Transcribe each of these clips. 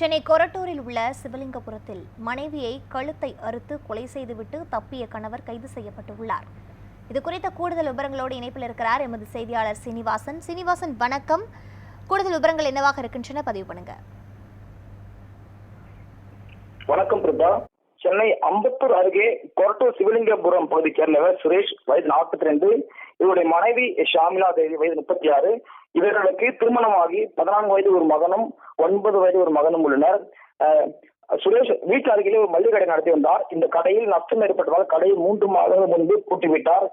சென்னை கொரட்டூரில் உள்ள சிவலிங்கபுரத்தில் மனைவியை கழுத்தை அறுத்து கொலை செய்துவிட்டு தப்பிய கணவர் கைது செய்யப்பட்டுள்ளார். இது குறித்த கூடுதல் விவரங்களோடு இணைப்பில் இருக்கிறார் எமது செய்தியாளர் சீனிவாசன். சீனிவாசன் வணக்கம். கூடுதல் விவரங்கள் என்னவாக இருக்கின்றன? பதிவு பண்ணுங்க. வணக்கம் பிரபா. சென்னை அம்பத்தூர் அருகே கொரட்டூர் சிவலிங்கபுரம் பகுதி சேர்ந்தவர் சுரேஷ் வயது நாற்பத்தி ரெண்டு இவருடைய மனைவி ஷாமிலா தேவி வயது முப்பத்தி ஆறு. இவர்களுக்கு திருமணமாகி பதினான்கு வயது ஒரு மகனும் ஒன்பது வயது ஒரு மகனும் உள்ளனர். சுரேஷ் வீட்டு அருகிலே ஒரு மளிகை கடை நடத்தி வந்தார். இந்த கடையில் நஷ்டம் ஏற்பட்டதால் கடையை மூன்று மாதங்கள் முன்பு பூட்டிவிட்டார்.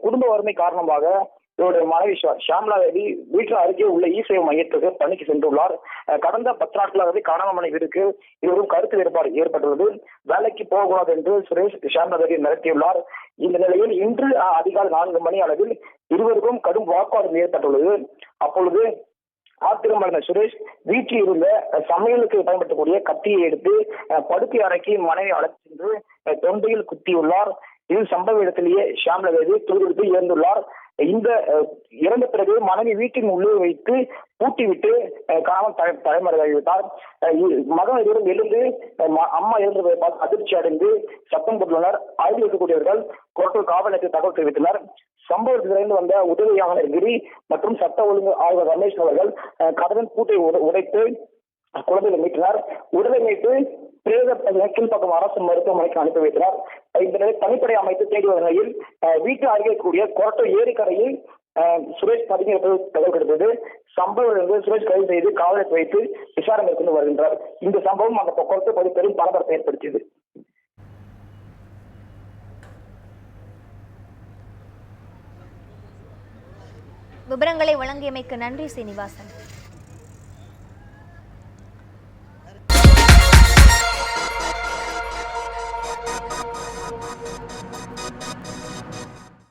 குடும்ப வறுமை காரணமாக இவருடைய மனைவி ஷா- தேவி வீட்டில் அருகே உள்ள இ சேவை மையத்துக்கு பணிக்கு சென்றுள்ளார். கடந்த பத்து நாட்களாகவே கணவன் மனைவிற்கு இருவரும் கருத்து வேறுபாடு ஏற்பட்டுள்ளது. வேலைக்கு போகக்கூடாது என்று சுரேஷ் ஷாம்லா தேவி மிரட்டியுள்ளார். இந்த நிலையில் இன்று அதிகாலை நான்கு மணி அளவில் இருவருக்கும் கடும் வாக்குவாதம் ஏற்பட்டுள்ளது. அப்பொழுது ஆத்திரமடைந்த சுரேஷ். வீட்டில் இருந்த சமையலுக்கு பயன்படுத்தக்கூடிய கத்தியை எடுத்து படுக்கை அறைக்கு மனைவி அழைத்து சென்று தொண்டையில் குத்தியுள்ளார். இது சம்பவ இடத்திலேயே ஷாம்லா தேவி துடிதுடித்து இறந்துள்ளார் இந்த இறந்த பிறகு மனைவி வீட்டின் உள்ளே வைத்து பூட்டிவிட்டு காணாமல் தலை- தலைமறைவாகிவிட்டார். மகன் இருவரும் எழுந்து அம்மா இறந்ததை பார்த்து அதிர்ச்சி அடைந்து சத்தம் போட்டுள்ளனர். ஆய்வு இருக்கக்கூடியவர்கள் கொரட்டூர் காவல் நிலையத்தில் தகவல் தெரிவித்தனர். சம்பவத்திலிருந்து வந்த உதவி ஆணையர் கிரி மற்றும் சட்ட ஒழுங்கு ஆய்வர் ரமேஷ் அவர்கள் அஹ், கதவின் பூட்டை உடைத்து குழந்தைகளை மீட்டினார். உடலை மீட்டு பிரேத பகுதியை கீழ்ப்பக்கம் அரசு மருத்துவமனைக்கு அனுப்பி வைத்தனர். இந்த நிலையில் தனிப்படை அமைத்து தேடி வரும் நிலையில் வீட்டு அருகே கூடிய கொரட்டை ஏரிக்கரையில் சுரேஷ் பதுங்கி இருப்பது தகவல் கிடைத்தது. சம்பவம் சுரேஷ் கைது செய்து காவலில் வைத்து விசாரணை மேற்கொண்டு வருகின்றார். இந்த சம்பவம் அந்த கொரட்டோ பகுதி பெரும் பரபரப்பை ஏற்படுத்தியது. விவரங்களை வழங்கியமைக்கு நன்றி சீனிவாசன்.